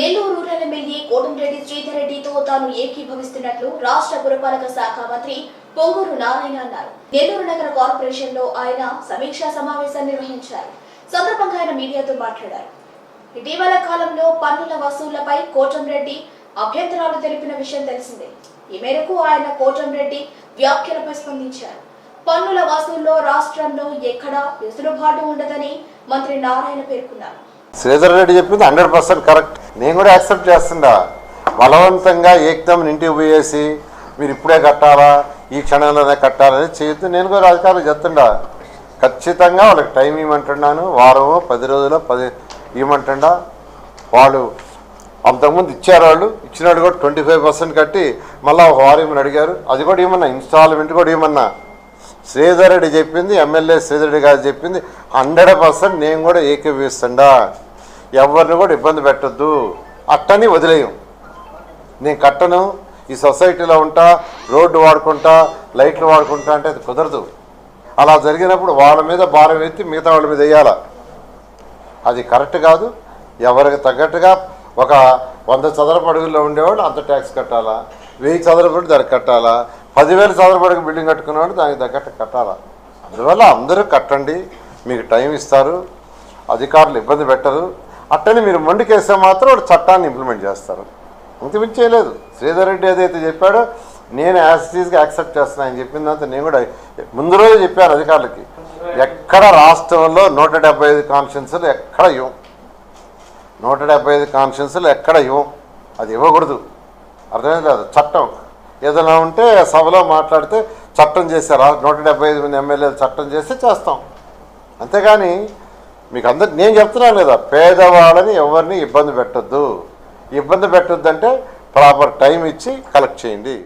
Nellore rural MLA Kotamreddy Sridhar రెడ్డితో తాను ఏకీభవిస్తున్నట్లు రాష్ట్ర పురపాలక శాఖ మంత్రి పొంగూరు నారాయణ అన్నారు. నెల్లూరు నగర కార్పొరేషన్లో ఆయన సమీక్షా సమావేశాన్ని నిర్వహించారు. సందర్భంగా ఆయన మీడియాతో మాట్లాడారు. ఇటీవల కాలంలో పన్నుల వసూళ్ళపై కోటంరెడ్డి అభ్యంతరాలు తెలిపిన విషయం తెలిసిందే. ఈ మేరకు ఆయన కోటంరెడ్డి వ్యాఖ్యలపై స్పందించారు. పన్నుల వసూల్లో రాష్ట్రంలో ఎక్కడా వెసులుబాటు ఉండదని మంత్రి నారాయణ పేర్కొన్నారు. శ్రీధర్ రెడ్డి చెప్పింది హండ్రెడ్ పర్సెంట్ కరెక్ట్. నేను కూడా యాక్సెప్ట్ చేస్తుండా. బలవంతంగా ఏకదం ఇంటికి పోయేసి మీరు ఇప్పుడే కట్టాలా ఈ క్షణంలోనే కట్టాలని చేయొద్దు నేను కూడా అధికారులు చెప్తుండా ఖచ్చితంగా వాళ్ళకి టైం ఇవ్వమంటున్నాను వారము పది రోజులు పది ఇవ్వమంటుండా వాళ్ళు అంతకుముందు ఇచ్చారు వాళ్ళు ఇచ్చినట్టు కూడా ట్వంటీ ఫైవ్ పర్సెంట్ కట్టి మళ్ళీ ఒక వారం ఇమ్మని అడిగారు. అది కూడా ఇవ్వమన్నా ఇన్స్టాల్మెంట్ కూడా ఇవ్వమన్నా. శ్రీధర్ రెడ్డి చెప్పింది ఎమ్మెల్యే శ్రీధర్ రెడ్డి గారు చెప్పింది హండ్రెడ్ పర్సెంట్ నేను కూడా ఏకీభవిస్తుండా. ఎవరిని కూడా ఇబ్బంది పెట్టొద్దు. అట్టని వదిలేయం. నేను కట్టను ఈ సొసైటీలో ఉంటా రోడ్డు వాడుకుంటా లైట్లు వాడుకుంటా అంటే అది కుదరదు. అలా జరిగినప్పుడు వాళ్ళ మీద భారం ఎత్తి మిగతా వాళ్ళ మీద వేయాల? అది కరెక్ట్ కాదు. ఎవరికి తగ్గట్టుగా ఒక వంద చదరపు అడుగుల్లో ఉండేవాడు అంత ట్యాక్స్ కట్టాలా? వెయ్యి చదరపు దానికి కట్టాలా? పదివేల చదరపు అడుగు బిల్డింగ్ కట్టుకున్నవాడు దానికి తగ్గట్టు కట్టాలా? అందువల్ల అందరూ కట్టండి. మీకు టైం ఇస్తారు. అధికారులు ఇబ్బంది పెట్టరు. అట్టని మీరు మొండికేస్తే మాత్రం వాడు చట్టాన్ని ఇంప్లిమెంట్ చేస్తారు. ఇంతమించి చేయలేదు శ్రీధర్ రెడ్డి ఏదైతే చెప్పాడో నేను యాసిటీస్గా యాక్సెప్ట్ చేస్తున్నా చెప్పిన తర్వాత నేను కూడా ముందు రోజే చెప్పాను అధికారులకి. ఎక్కడ రాష్ట్రంలో నూట డెబ్బై ఐదు కాన్ఫరెన్సులు ఎక్కడ ఇవ్వం. నూట డెబ్బై ఐదు కాన్ఫరెన్సులు ఎక్కడ ఇవ్వం. అది ఇవ్వకూడదు. అర్థమైంది కాదు? చట్టం. ఏదైనా ఉంటే సభలో మాట్లాడితే చట్టం చేశారు నూట డెబ్బై ఐదు మంది ఎమ్మెల్యేలు చట్టం చేస్తే చేస్తాం. అంతేగాని మీకు అందరు నేను చెప్తున్నాను కదా పేదవాళ్ళని ఎవరిని ఇబ్బంది పెట్టొద్దు. ఇబ్బంది పెట్టొద్దంటే ప్రాపర్ టైం ఇచ్చి కలెక్ట్ చేయండి.